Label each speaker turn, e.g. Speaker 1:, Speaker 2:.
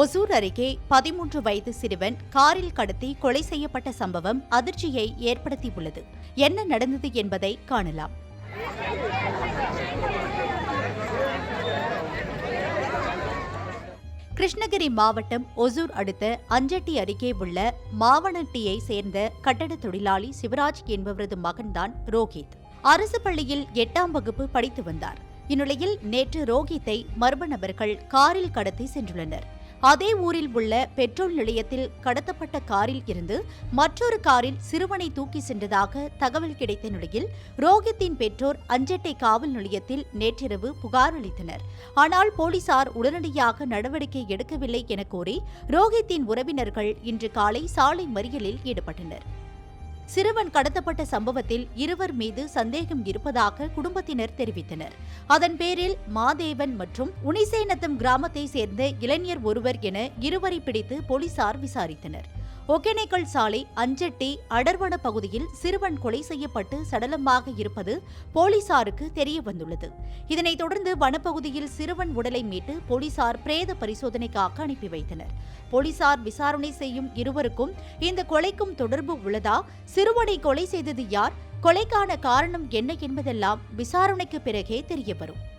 Speaker 1: ஒசூர் அருகே பதிமூன்று வயது சிறுவன் காரில் கடத்தி கொலை செய்யப்பட்ட சம்பவம் அதிர்ச்சியை ஏற்படுத்தியுள்ளது. என்ன நடந்தது என்பதை காணலாம். கிருஷ்ணகிரி மாவட்டம் ஒசூர் அடுத்த அஞ்சட்டி அருகே உள்ள மாவனட்டியை சேர்ந்த கட்டட தொழிலாளி சிவராஜ் என்பவரது மகன்தான் ரோஹித். அரசு பள்ளியில் எட்டாம் வகுப்பு படித்து வந்தார். இந்நிலையில் நேற்று ரோஹித்தை மர்ம நபர்கள் காரில் கடத்தி சென்றுள்ளனர். அதே ஊரில் உள்ள பெட்ரோல் நிலையத்தில் கடத்தப்பட்ட காரில் இருந்து மற்றொரு காரில் சிறுவனை தூக்கி சென்றதாக தகவல் கிடைத்த நிலையில் ரோஹித்தின் பெற்றோர் அஞ்சட்டை காவல் நிலையத்தில் நேற்றிரவு புகார் அளித்தனர். ஆனால் போலீசார் உடனடியாக நடவடிக்கை எடுக்கவில்லை என கூறி ரோஹித்தின் உறவினர்கள் இன்று காலை சாலை மறியலில் ஈடுபட்டனர். சிறுவன் கடத்தப்பட்ட சம்பவத்தில் இருவர் மீது சந்தேகம் இருப்பதாக குடும்பத்தினர் தெரிவித்தனர். அதன் பேரில் மாதேவன் மற்றும் உனிசேனத்தம் கிராமத்தை சேர்ந்த இளைஞர் ஒருவர் என இருவரை பிடித்து போலீசார் விசாரித்தனர். ஒகேனக்கல் சாலை அஞ்சட்டி அடர்வன பகுதியில் சிறுவன் கொலை செய்யப்பட்டு சடலமாக இருப்பது போலீசாருக்கு தெரிய வந்துள்ளது இதனைத் தொடர்ந்து வனப்பகுதியில் சிறுவன் உடலை மீட்டு போலீசார் பிரேத பரிசோதனைக்காக அனுப்பி வைத்தனர். போலீசார் விசாரணை செய்யும் இருவருக்கும் இந்த கொலைக்கும் தொடர்பு உள்ளதா? சிறுவனை கொலை செய்தது யார்? கொலைக்கான காரணம் என்ன என்பதெல்லாம் விசாரணைக்கு பிறகே தெரியவரும்.